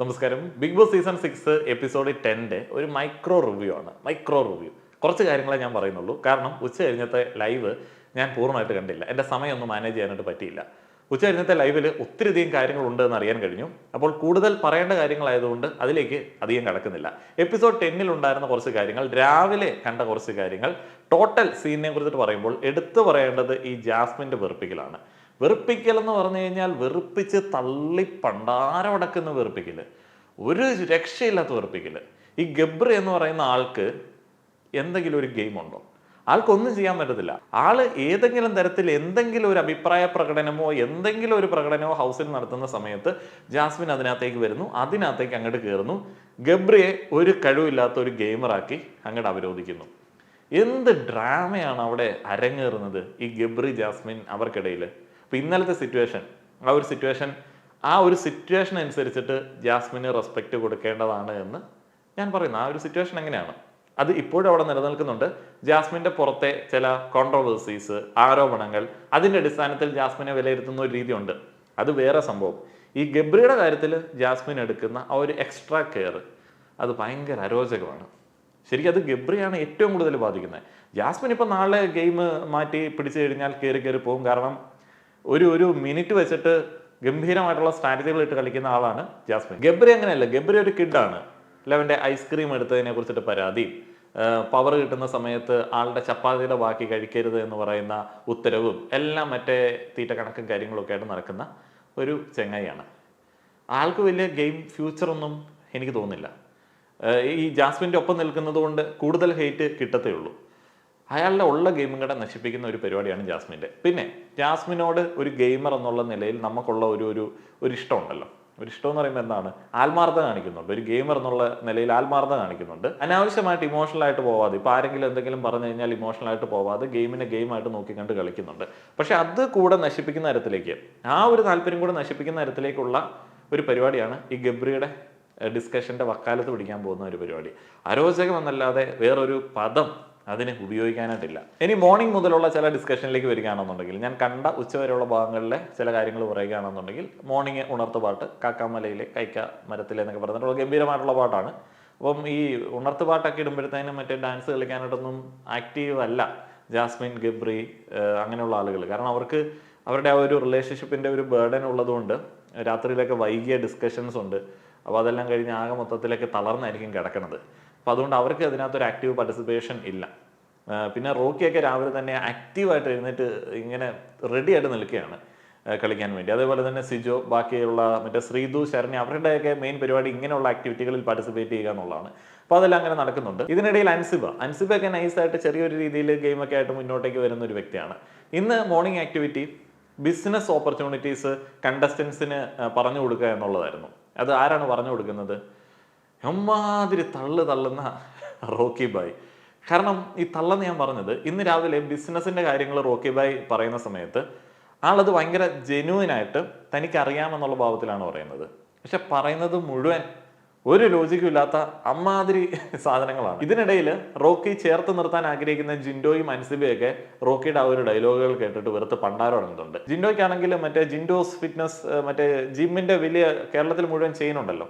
നമസ്കാരം. Big boss season six episode ടെന്റെ ഒരു micro review ആണ്. Micro review. കുറച്ച് കാര്യങ്ങളെ ഞാൻ പറയുന്നുള്ളൂ. കാരണം ഉച്ച കഴിഞ്ഞത്തെ ലൈവ് ഞാൻ പൂർണമായിട്ട് കണ്ടില്ല. എന്റെ സമയമൊന്നും മാനേജ് ചെയ്യാനായിട്ട് പറ്റിയില്ല. ഉച്ച കഴിഞ്ഞത്തെ ലൈവിൽ ഒത്തിരിയധികം കാര്യങ്ങളുണ്ട് എന്ന് അറിയാൻ കഴിഞ്ഞു. അപ്പോൾ കൂടുതൽ പറയേണ്ട കാര്യങ്ങളായതുകൊണ്ട് അതിലേക്ക് അധികം കടക്കുന്നില്ല. എപ്പിസോഡ് ടെന്നിൽ ഉണ്ടായിരുന്ന കുറച്ച് കാര്യങ്ങൾ രാവിലെ കണ്ട കുറച്ച് കാര്യങ്ങൾ ടോട്ടൽ സീനിനെ കുറിച്ചിട്ട് പറയുമ്പോൾ എടുത്തു പറയേണ്ടത് ഈ ജാസ്മിന്റെ വെറുപ്പിക്കലാണ്. വെറുപ്പിക്കൽ എന്ന് പറഞ്ഞു കഴിഞ്ഞാൽ വെറുപ്പിച്ച് തള്ളി പണ്ടാരമടക്കുന്ന വെറുപ്പിക്കൽ ഒരു രക്ഷയില്ലാത്ത വെറുപ്പിക്കൽ ഈ ഗബ്രി എന്ന് പറയുന്ന ആൾക്ക് എന്തെങ്കിലും ഒരു ഗെയിം ഉണ്ടോ? ആൾക്കൊന്നും ചെയ്യാൻ പറ്റത്തില്ല. ആൾ ഏതെങ്കിലും തരത്തിൽ എന്തെങ്കിലും ഒരു അഭിപ്രായ പ്രകടനമോ എന്തെങ്കിലും ഒരു പ്രകടനമോ ഹൗസിൽ നടത്തുന്ന സമയത്ത് ജാസ്മിൻ അതിനകത്തേക്ക് വരുന്നു. അതിനകത്തേക്ക് അങ്ങോട്ട് കയറുന്നു. ഗബ്രിയെ ഒരു കഴിവില്ലാത്ത ഒരു ഗെയിമറാക്കി അങ്ങോട്ട് അവരോധിക്കുന്നു. എന്ത് ഡ്രാമയാണ് അവിടെ അരങ്ങേറുന്നത് ഈ ഗബ്രി ജാസ്മിൻ അവർക്കിടയിൽ അപ്പൊ ഇന്നലത്തെ സിറ്റുവേഷൻ ആ ഒരു സിറ്റുവേഷൻ ആ ഒരു സിറ്റുവേഷൻ അനുസരിച്ചിട്ട് ജാസ്മിന് റെസ്പെക്റ്റ് കൊടുക്കേണ്ടതാണ് എന്ന് ഞാൻ പറയുന്നു. ആ ഒരു സിറ്റുവേഷൻ എങ്ങനെയാണ്? അത് ഇപ്പോഴും അവിടെ നിലനിൽക്കുന്നുണ്ട്. ജാസ്മിന്റെ പുറത്തെ ചില കോൺട്രവേഴ്സീസ് ആരോപണങ്ങൾ അതിന്റെ അടിസ്ഥാനത്തിൽ ജാസ്മിനെ വിലയിരുത്തുന്ന ഒരു രീതിയുണ്ട്. അത് വേറെ സംഭവം. ഈ ഗബ്രിയുടെ കാര്യത്തിൽ ജാസ്മിൻ എടുക്കുന്ന ആ ഒരു എക്സ്ട്രാ കെയർ അത് ഭയങ്കര അരോചകമാണ്. ശരിക്കും അത് ഗബ്രിയാണ് ഏറ്റവും കൂടുതൽ ബാധിക്കുന്നത്. ജാസ്മിൻ ഇപ്പം നാളെ ഗെയിം മാറ്റി പിടിച്ചു കഴിഞ്ഞാൽ കയറി കയറി പോകും. കാരണം ഒരു ഒരു മിനിറ്റ് വെച്ചിട്ട് ഗംഭീരമായിട്ടുള്ള സ്ട്രാറ്റജികൾ ഇട്ട് കളിക്കുന്ന ആളാണ് ജാസ്മിൻ. ഗബ്രി അങ്ങനെയല്ല ഗബ്രി ഒരു കിഡാണ്. ലെവന്റെ ഐസ്ക്രീം എടുത്തതിനെ കുറിച്ചിട്ട് പരാതിയും പവർ കിട്ടുന്ന സമയത്ത് ആളുടെ ചപ്പാത്തിയുടെ ബാക്കി കഴിക്കരുത് എന്ന് പറയുന്ന ഉത്തരവും എല്ലാം മറ്റേ തീറ്റ കണക്കും കാര്യങ്ങളൊക്കെ ആയിട്ട് നടക്കുന്ന ഒരു ചെങ്ങായിയാണ്. ആൾക്ക് വലിയ ഗെയിം ഫ്യൂച്ചറൊന്നും എനിക്ക് തോന്നുന്നില്ല. ഈ ജാസ്മിന്റെ ഒപ്പം നിൽക്കുന്നത് കൊണ്ട് കൂടുതൽ ഹെയ്റ്റ് കിട്ടത്തേ ഉള്ളൂ. അയാളുടെ ഉള്ള ഗെയിമും കൂടെ നശിപ്പിക്കുന്ന ഒരു പരിപാടിയാണ് ജാസ്മിന്റെ. പിന്നെ ജാസ്മിനോട് ഒരു ഗെയിമർ എന്നുള്ള നിലയിൽ നമുക്കുള്ള ഒരു ഒരു ഒരു ഇഷ്ടമുണ്ടല്ലോ. ഒരു ഇഷ്ടം എന്ന് പറയുമ്പോൾ എന്താണ്? ആത്മാർത്ഥത കാണിക്കുന്നുണ്ട്. ഒരു ഗെയിമർ എന്നുള്ള നിലയിൽ ആത്മാർത്ഥത കാണിക്കുന്നുണ്ട്. അനാവശ്യമായിട്ട് ഇമോഷണൽ ആയിട്ട് പോവാതെ ഇപ്പോൾ ആരെങ്കിലും എന്തെങ്കിലും പറഞ്ഞു കഴിഞ്ഞാൽ ഇമോഷണൽ ആയിട്ട് പോവാതെ ഗെയിമിനെ ഗെയിമായിട്ട് നോക്കിക്കണ്ട് കളിക്കുന്നുണ്ട്. പക്ഷെ അത് കൂടെ നശിപ്പിക്കുന്ന തരത്തിലേക്ക് ആ ഒരു താല്പര്യം കൂടെ നശിപ്പിക്കുന്ന തരത്തിലേക്കുള്ള ഒരു പരിപാടിയാണ് ഈ ഗബ്രിയുടെ ഡിസ്കഷന്റെ വക്കാലത്ത് പിടിക്കാൻ പോകുന്ന ഒരു പരിപാടി. അരോചകമെന്നല്ലാതെ വേറൊരു പദം അതിന് ഉപയോഗിക്കാനായിട്ടില്ല. ഇനി മോർണിംഗ് മുതലുള്ള ചില ഡിസ്കഷനിലേക്ക് വരികയാണെന്നുണ്ടെങ്കിൽ ഞാൻ കണ്ട ഉച്ചവരെയുള്ള ഭാഗങ്ങളിലെ ചില കാര്യങ്ങൾ പറയുകയാണെന്നുണ്ടെങ്കിൽ മോർണിംഗ് ഉണർത്തുപാട്ട് കാക്കാമലയിലെ കൈക്ക മരത്തിലെ എന്നൊക്കെ പറഞ്ഞിട്ടുള്ള ഗംഭീരമായിട്ടുള്ള പാട്ടാണ്. അപ്പം ഈ ഉണർത്തുപാട്ടൊക്കെ ഇടുമ്പോഴത്തേനും മറ്റേ ഡാൻസ് കളിക്കാനായിട്ടൊന്നും ആക്റ്റീവ് അല്ല. ജാസ്മിൻ ഗബ്രി അങ്ങനെയുള്ള ആളുകൾ. കാരണം അവർക്ക് അവരുടെ ആ ഒരു റിലേഷൻഷിപ്പിന്റെ ഒരു ബേർഡൻ ഉള്ളതുകൊണ്ട് രാത്രിയിലൊക്കെ വൈകിയ ഡിസ്കഷൻസ് ഉണ്ട്. അപ്പോൾ അതെല്ലാം കഴിഞ്ഞ് ആകെ മൊത്തത്തിലൊക്കെ തളർന്നായിരിക്കും കിടക്കുന്നത്. അപ്പോൾ അതുകൊണ്ട് അവർക്ക് അതിനകത്തൊരു ആക്റ്റീവ് പാർട്ടിസിപ്പേഷൻ ഇല്ല. പിന്നെ റോക്കിയൊക്കെ രാവിലെ തന്നെ ആക്റ്റീവായിട്ട് എഴുന്നേറ്റ് ഇങ്ങനെ റെഡിയായിട്ട് നിൽക്കുകയാണ് കളിക്കാൻ വേണ്ടി. അതേപോലെ തന്നെ സിജോ ബാക്കിയുള്ള മറ്റേ ശ്രീതു ശരണി അവരുടെയൊക്കെ മെയിൻ പരിപാടി ഇങ്ങനെയുള്ള ആക്ടിവിറ്റികളിൽ പാർട്ടിസിപ്പേറ്റ് ചെയ്യുക എന്നുള്ളതാണ്. അപ്പോൾ അതെല്ലാം അങ്ങനെ നടക്കുന്നുണ്ട്. ഇതിനിടയിൽ അൻസിബ. അൻസിബയൊക്കെ നൈസായിട്ട് ചെറിയൊരു രീതിയിൽ ഗെയിമൊക്കെ ആയിട്ട് മുന്നോട്ടേക്ക് വരുന്ന ഒരു വ്യക്തിയാണ്. ഇന്ന് മോർണിംഗ് ആക്ടിവിറ്റി ബിസിനസ് ഓപ്പർച്യൂണിറ്റീസ് കണ്ടസ്റ്റൻസിന് പറഞ്ഞു കൊടുക്കുക എന്നുള്ളതായിരുന്നു. അത് ആരാണ് പറഞ്ഞു കൊടുക്കുന്നത്? എമ്മാതിരി തള്ളു തള്ളുന്ന റോക്കി ബായ്. കാരണം ഈ തള്ളെന്ന് ഞാൻ പറഞ്ഞത് ഇന്ന് രാവിലെ ബിസിനസ്സിന്റെ കാര്യങ്ങൾ റോക്കി ബായ് പറയുന്ന സമയത്ത് ആളത് ഭയങ്കര ജെന്യൂൻ ആയിട്ട് തനിക്ക് അറിയാമെന്നുള്ള ഭാവത്തിലാണ് പറയുന്നത്. പക്ഷെ പറയുന്നത് മുഴുവൻ ഒരു ലോജിക്കും ഇല്ലാത്ത അമ്മാതിരി സാധനങ്ങളാണ്. ഇതിനിടയിൽ റോക്കി ചേർത്ത് നിർത്താൻ ആഗ്രഹിക്കുന്ന ജിൻഡോയും അൻസിബയൊക്കെ റോക്കിയുടെ ആ ഒരു ഡയലോഗുകൾ കേട്ടിട്ട് വെറുത്ത് പണ്ടാരം പണ്ടാരടങ്ങുന്നുണ്ട്. ജിൻഡോയ്ക്കാണെങ്കിൽ മറ്റേ ജിൻഡോസ് ഫിറ്റ്നസ് മറ്റേ ജിമ്മിന്റെ വലിയ കേരളത്തിൽ മുഴുവൻ ചെയിൻ ഉണ്ടല്ലോ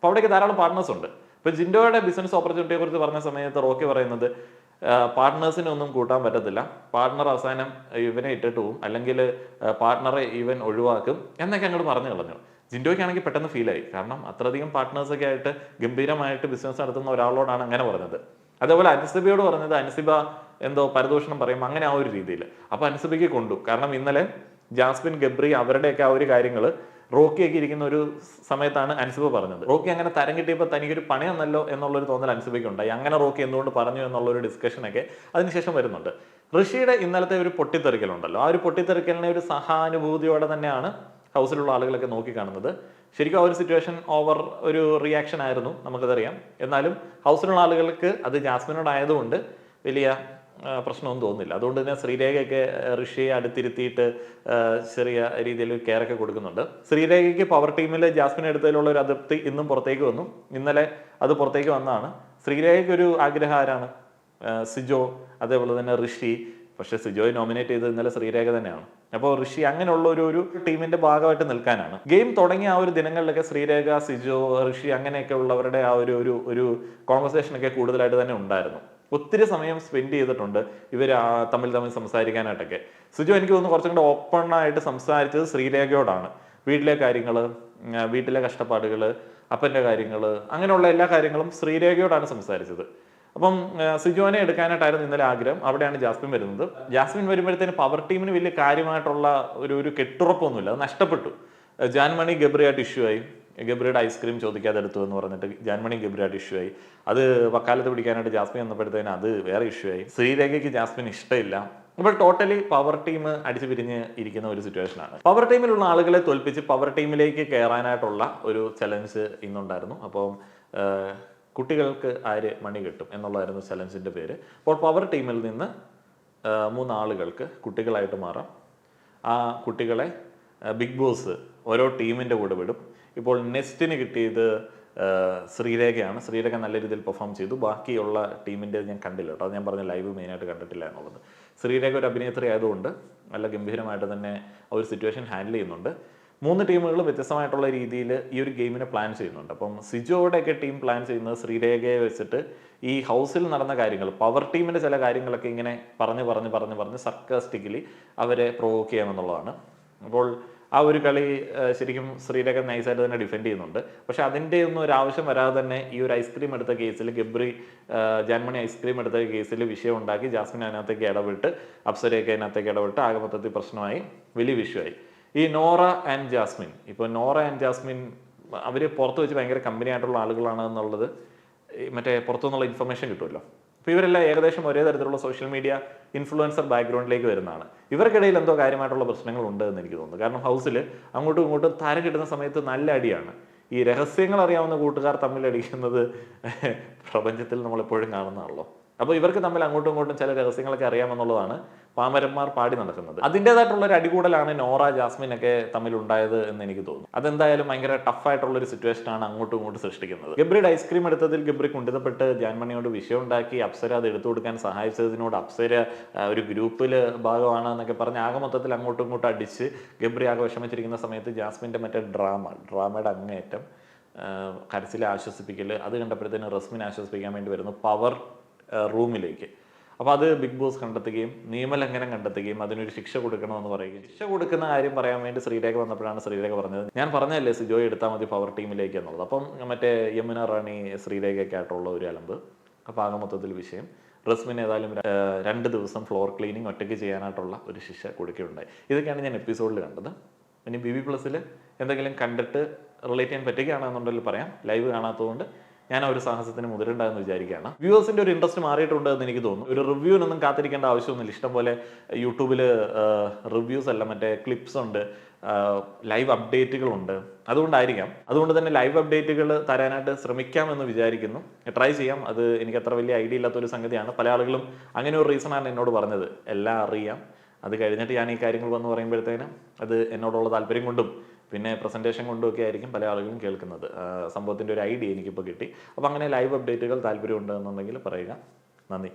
അപ്പോൾ അവിടെയൊക്കെ ധാരാളം പാർട്ട്നേഴ്സ് ഉണ്ട്. ഇപ്പൊ ജിൻഡോയുടെ ബിസിനസ് ഓപ്പർച്യൂണിറ്റിയെ കുറിച്ച് പറഞ്ഞ സമയത്ത് റോക്കി പറയുന്നത് പാർട്ട്നേഴ്സിനെ ഒന്നും കൂട്ടാൻ പറ്റത്തില്ല. പാർട്ട്ണർ അവസാനം ഇവനെ ഇട്ടിട്ട് പോകും അല്ലെങ്കിൽ പാർട്ട്ണറെ ഇവൻ ഒഴിവാക്കും എന്നൊക്കെ അങ്ങോട്ട് പറഞ്ഞു കളഞ്ഞു. ജിൻഡോയ്ക്കാണെങ്കിൽ പെട്ടെന്ന് ഫീലായി കാരണം അത്രയധികം പാർട്ട്നേഴ്സൊക്കെ ആയിട്ട് ഗംഭീരമായിട്ട് ബിസിനസ് നടത്തുന്ന ഒരാളോടാണ് അങ്ങനെ പറഞ്ഞത്. അതേപോലെ അനുസിബയോട് പറഞ്ഞത് അനുസിബ എന്തോ പരദൂഷണം പറയും അങ്ങനെ ആ ഒരു രീതിയിൽ. അപ്പൊ അനുസിബയ്ക്ക് കൊണ്ടു. കാരണം ഇന്നലെ ജാസ്മിൻ ഗബ്രി അവരുടെയൊക്കെ ആ ഒരു കാര്യങ്ങൾ റോക്കിയൊക്കെ ഇരിക്കുന്ന ഒരു സമയത്താണ് അൻസിബ പറഞ്ഞത്. റോക്കി അങ്ങനെ തരം കിട്ടിയപ്പോൾ തനിക്കൊരു പണി തന്നല്ലോ എന്നുള്ളൊരു തോന്നൽ അൻസിബയ്ക്ക് ഉണ്ടായി അങ്ങനെ റോക്കി എന്തുകൊണ്ട് പറഞ്ഞു എന്നുള്ളൊരു ഡിസ്കഷനൊക്കെ അതിനുശേഷം വരുന്നുണ്ട്. ഋഷിയുടെ ഇന്നലത്തെ ഒരു പൊട്ടിത്തെറിക്കലുണ്ടല്ലോ. ആ ഒരു പൊട്ടിത്തെറിക്കലിനെ ഒരു സഹാനുഭൂതിയോടെ തന്നെയാണ് ഹൗസിലുള്ള ആളുകളൊക്കെ നോക്കിക്കാണുന്നത്. ശരിക്കും ആ ഒരു സിറ്റുവേഷൻ ഓവർ ഒരു റിയാക്ഷൻ ആയിരുന്നു നമുക്കതറിയാം. എന്നാലും ഹൗസിലുള്ള ആളുകൾക്ക് അത് ജാസ്മിനോടായതുകൊണ്ട് വലിയ പ്രശ്നമൊന്നും തോന്നുന്നില്ല. അതുകൊണ്ട് തന്നെ ശ്രീരേഖയൊക്കെ ഋഷിയെ അടുത്തിരുത്തിയിട്ട് ചെറിയ രീതിയിൽ കെയറൊക്കെ കൊടുക്കുന്നുണ്ട്. ശ്രീരേഖയ്ക്ക് പവർ ടീമിൽ ജാസ്മിൻ എടുത്തതിലുള്ള ഒരു അതൃപ്തി ഇന്നും പുറത്തേക്ക് വന്നു. ഇന്നലെ അത് പുറത്തേക്ക് വന്നതാണ്. ശ്രീരേഖയ്ക്ക് ഒരു ആഗ്രഹം ആരാണ്? സിജോ അതേപോലെ തന്നെ ഋഷി. പക്ഷെ സിജോയെ നോമിനേറ്റ് ചെയ്തത് ഇന്നലെ ശ്രീരേഖ തന്നെയാണ്. അപ്പോൾ ഋഷി അങ്ങനെയുള്ള ഒരു ഒരു ടീമിന്റെ ഭാഗമായിട്ട് നിൽക്കാനാണ്. ഗെയിം തുടങ്ങിയ ആ ഒരു ദിനങ്ങളിലൊക്കെ ശ്രീരേഖ സിജോ ഋഷി അങ്ങനെയൊക്കെ ഉള്ളവരുടെ ആ ഒരു ഒരു ഒക്കെ കൂടുതലായിട്ട് തന്നെ ഉണ്ടായിരുന്നു. ഒത്തിരി സമയം സ്പെൻഡ് ചെയ്തിട്ടുണ്ട്. ഇവർ തമ്മിൽ തമ്മിൽ സംസാരിക്കാനായിട്ടൊക്കെ. സുജു എനിക്ക് തോന്നുന്നു കുറച്ചും കൂടെ ഓപ്പൺ ആയിട്ട് സംസാരിച്ചത് ശ്രീലേഖയോടാണ്. വീട്ടിലെ കാര്യങ്ങൾ വീട്ടിലെ കഷ്ടപ്പാടുകൾ അപ്പന്റെ കാര്യങ്ങൾ അങ്ങനെയുള്ള എല്ലാ കാര്യങ്ങളും ശ്രീരേഖയോടാണ് സംസാരിച്ചത്. അപ്പം സിജോനെ എടുക്കാനായിട്ടായിരുന്നു ഇന്നലെ ആഗ്രഹം. അവിടെയാണ് ജാസ്മിൻ വരുന്നത്. ജാസ്മിൻ വരുമ്പോഴത്തേന് പവർ ടീമിന് വലിയ കാര്യമായിട്ടുള്ള ഒരു ഒരു കെട്ടുറപ്പൊന്നുമില്ല. അത് നഷ്ടപ്പെട്ടു. ജാൻമണി ഗബ്രിയായിട്ട് ഇഷ്യൂ ആയി. ഗബ്രിയുടെ ഐസ്ക്രീം ചോദിക്കാതെ എടുത്തു എന്ന് പറഞ്ഞിട്ട് ജാൻമണി ഗബ്രിയായിട്ട് ഇഷ്യൂ ആയി. അത് വക്കാലത്ത് പിടിക്കാനായിട്ട് ജാസ്മിൻ വന്നപ്പോഴത്തേന് അത് വേറെ ഇഷ്യൂ ആയി. ശ്രീരേഖയ്ക്ക് ജാസ്മിൻ ഇഷ്ടമില്ല. അപ്പോൾ ടോട്ടലി പവർ ടീം അടിച്ചു പിരിഞ്ഞ് ഇരിക്കുന്ന ഒരു സിറ്റുവേഷനാണ് പവർ ടീമിലുള്ള ആളുകളെ തോൽപ്പിച്ച് പവർ ടീമിലേക്ക് കയറാനായിട്ടുള്ള ഒരു ചലഞ്ച് ഇന്നുണ്ടായിരുന്നു. അപ്പം കുട്ടികൾക്ക് ആര് മണി കിട്ടും എന്നുള്ളതായിരുന്നു ചലഞ്ചിന്റെ പേര്. അപ്പോൾ പവർ ടീമിൽ നിന്ന് മൂന്നാളുകൾക്ക് കുട്ടികളായിട്ട് മാറാം. ആ കുട്ടികളെ ബിഗ് ബോസ് ഓരോ ടീമിന്റെ കൂടെ വിടും. ഇപ്പോൾ നെസ്റ്റിന് കിട്ടിയത് ശ്രീരേഖയാണ്. ശ്രീരേഖ നല്ല രീതിയിൽ പെർഫോം ചെയ്തു. ബാക്കിയുള്ള ടീമിന്റെ ഞാൻ കണ്ടില്ല കേട്ടോ. അത് ഞാൻ പറഞ്ഞ ലൈവ് മെയിനായിട്ട് കണ്ടിട്ടില്ല എന്നുള്ളത്. ശ്രീരേഖ ഒരു അഭിനേത്രി ആയതുകൊണ്ട് നല്ല ഗംഭീരമായിട്ട് തന്നെ ആ ഒരു സിറ്റുവേഷൻ ഹാൻഡിൽ ചെയ്യുന്നുണ്ട്. മൂന്ന് ടീമുകൾ വ്യത്യസ്തമായിട്ടുള്ള രീതിയിൽ ഈ ഒരു ഗെയിമിനെ പ്ലാൻ ചെയ്യുന്നുണ്ട്. അപ്പം സിജോയുടെയൊക്കെ ടീം പ്ലാൻ ചെയ്യുന്നത് ശ്രീരേഖയെ വെച്ചിട്ട് ഈ ഹൗസിൽ നടന്ന കാര്യങ്ങൾ പവർ ടീമിന്റെ ചില കാര്യങ്ങളൊക്കെ ഇങ്ങനെ പറഞ്ഞ് പറഞ്ഞ് പറഞ്ഞ് പറഞ്ഞ് സർക്കാസ്റ്റിക്കലി അവരെ പ്രൊവോക്ക് ചെയ്യാമെന്നുള്ളതാണ് അപ്പോൾ ആ ഒരു കളി ശരിക്കും ശ്രീലേഖൻ നൈസായിട്ട് തന്നെ ഡിഫെൻഡ് ചെയ്യുന്നുണ്ട്. പക്ഷെ അതിന്റെ ഒന്നും ഒരു ആവശ്യം വരാതെ തന്നെ ഈ ഒരു ഐസ്ക്രീം എടുത്ത കേസിൽ ഗബ്രി ജാൻമണി ഐസ്ക്രീം എടുത്ത കേസിൽ വിഷയം ഉണ്ടാക്കി ജാസ്മിൻ അതിനകത്തേക്ക് ഇടപെട്ട് അപ്സരയൊക്കെ അതിനകത്തേക്ക് ഇടപെട്ട് ആകെ മൊത്തത്തിൽ പ്രശ്നമായി വലിയ വിഷയമായി ഈ നോറ ആൻഡ് ജാസ്മിൻ ഇപ്പോൾ നോറ ആൻഡ് ജാസ്മിൻ അവർ പുറത്ത് വെച്ച് ഭയങ്കര കമ്പനി ആയിട്ടുള്ള ആളുകളാണ് എന്നുള്ളത് മറ്റേ പുറത്തുനിന്നുള്ള ഇൻഫർമേഷൻ കിട്ടുമല്ലോ. അപ്പോൾ ഇവരെല്ലാം ഏകദേശം ഒരേ തരത്തിലുള്ള സോഷ്യൽ മീഡിയ ഇൻഫ്ലുവൻസർ ബാക്ക്ഗ്രൗണ്ടിലേക്ക് വരുന്നതാണ്. ഇവർക്കിടയിൽ എന്തോ കാര്യമായിട്ടുള്ള പ്രശ്നങ്ങൾ ഉണ്ട് എന്ന് എനിക്ക് തോന്നുന്നു. കാരണം ഹൗസിൽ അങ്ങോട്ടും ഇങ്ങോട്ടും താരം കിട്ടുന്ന സമയത്ത് നല്ല അടിയാണ്. ഈ രഹസ്യങ്ങൾ അറിയാവുന്ന കൂട്ടുകാർ തമ്മിൽ അടിക്കുന്നത് പ്രപഞ്ചത്തിൽ നമ്മളെപ്പോഴും കാണുന്നതാണല്ലോ. അപ്പോൾ ഇവർക്ക് തമ്മിൽ അങ്ങോട്ടും ഇങ്ങോട്ടും ചില രഹസ്യങ്ങളൊക്കെ അറിയാമെന്നുള്ളതാണ് പാമരന്മാർ പാടി നടക്കുന്നത്. അതിന്റെതായിട്ടുള്ള ഒരു അടികൂടലാണ് നോറ ജാസ്മിൻ ഒക്കെ തമ്മിൽ ഉണ്ടായത് എന്ന് എനിക്ക് തോന്നുന്നു. അതെന്തായാലും ഭയങ്കര ടഫായിട്ടുള്ള ഒരു സിറ്റുവേഷൻ ആണ് അങ്ങോട്ടും ഇങ്ങോട്ടും സൃഷ്ടിക്കുന്നത്. ഗബ്രിയുടെ ഐസ്ക്രീം എടുത്തതിൽ ഗബ്രി കുണ്ടിതപ്പെട്ട് ജാൻമണിയോട് വിഷയം ഉണ്ടാക്കി അപ്സര അത് എടുത്തു കൊടുക്കാൻ സഹായിച്ചതിനോട് അപ്സര ഒരു ഗ്രൂപ്പിൽ ഭാഗമാണ് എന്നൊക്കെ പറഞ്ഞ് ആകെ മൊത്തത്തിൽ അങ്ങോട്ടും ഇങ്ങോട്ടും അടിച്ച് ഗബ്രി ആകെ വിഷമിച്ചിരിക്കുന്ന സമയത്ത് ജാസ്മിന്റെ മറ്റേ ഡ്രാമ ഡ്രാമയുടെ അങ്ങേയറ്റം ആ, കരച്ചിലെ ആശ്വസിപ്പിക്കൽ അത് കണ്ടപ്പോഴത്തേന് റസ്മിനെ ആശ്വസിപ്പിക്കാൻ വേണ്ടി വരുന്നു പവർ റൂമിലേക്ക് അപ്പോൾ അത് ബിഗ് ബോസ് കണ്ടെത്തുകയും നിയമലംഘനം കണ്ടെത്തുകയും അതിനൊരു ശിക്ഷ കൊടുക്കണമെന്ന് പറയുകയും ശിക്ഷ കൊടുക്കുന്ന കാര്യം പറയാൻ വേണ്ടി ശ്രീരേഖ വന്നപ്പോഴാണ് ശ്രീരേഖ പറഞ്ഞത്. ഞാൻ പറഞ്ഞതല്ലേ സിജോയ് എടുത്താൽ മതി പവർ ടീമിലേക്ക് എന്നുള്ളത്. അപ്പം മറ്റേ യമുന റാണി ശ്രീരേഖയൊക്കെ ആയിട്ടുള്ള ഒരു അലമ്പ്. അപ്പോൾ ആകെ മൊത്തത്തിൽ വിഷയം. റസ്മിന് ഏതായാലും രണ്ട് ദിവസം ഫ്ലോർ ക്ലീനിങ് ഒറ്റയ്ക്ക് ചെയ്യാനായിട്ടുള്ള ഒരു ശിക്ഷ കൊടുക്കുകയുണ്ടായി. ഇതൊക്കെയാണ് ഞാൻ എപ്പിസോഡിൽ കണ്ടത്. ഇനി ബി ബി പ്ലസ്സിൽ എന്തെങ്കിലും കണ്ടിട്ട് റിലേറ്റ് ചെയ്യാൻ പറ്റുകയാണെന്നുണ്ടെങ്കിൽ പറയാം. ലൈവ് കാണാത്തതുകൊണ്ട് ഞാൻ ഒരു സാഹസത്തിന് മുതിരണ്ടെന്ന് വിചാരിക്കുകയാണ്. വ്യൂവേഴ്സിന്റെ ഒരു ഇൻട്രസ്റ്റ് മാറിയിട്ടുണ്ട് എന്ന് എനിക്ക് തോന്നുന്നു. ഒരു റിവ്യൂവിനൊന്നും കാത്തിരിക്കേണ്ട ആവശ്യമൊന്നുമില്ല. ഇഷ്ടം പോലെ യൂട്യൂബിൽ റിവ്യൂസ് അല്ല മറ്റേ ക്ലിപ്സ് ഉണ്ട് ലൈവ് അപ്ഡേറ്റുകളുണ്ട് അതുകൊണ്ടായിരിക്കാം. അതുകൊണ്ട് തന്നെ ലൈവ് അപ്ഡേറ്റുകൾ തരാനായിട്ട് ശ്രമിക്കാമെന്ന് വിചാരിക്കുന്നു. ട്രൈ ചെയ്യാം. അത് എനിക്ക് അത്ര വലിയ ഐഡിയ ഇല്ലാത്തൊരു സംഗതിയാണ്. പല ആളുകളും അങ്ങനെ ഒരു റീസണാണ് എന്നോട് പറഞ്ഞത്. എല്ലാം അറിയാം. അത് കഴിഞ്ഞിട്ട് ഞാൻ ഈ കാര്യങ്ങൾ വന്ന് പറയുമ്പോഴത്തേനും അത് എന്നോടുള്ള താല്പര്യം കൊണ്ടും പിന്നെ പ്രസന്റേഷൻ കൊണ്ടുമൊക്കെ ആയിരിക്കും പല ആളുകളും കേൾക്കുന്നത്. സംഭവത്തിന്റെ ഒരു ഐഡിയ എനിക്കിപ്പോൾ കിട്ടി. അപ്പോൾ അങ്ങനെ ലൈവ് അപ്ഡേറ്റുകൾ താല്പര്യം ഉണ്ടെന്നുണ്ടെങ്കിൽ പറയുക. നന്ദി.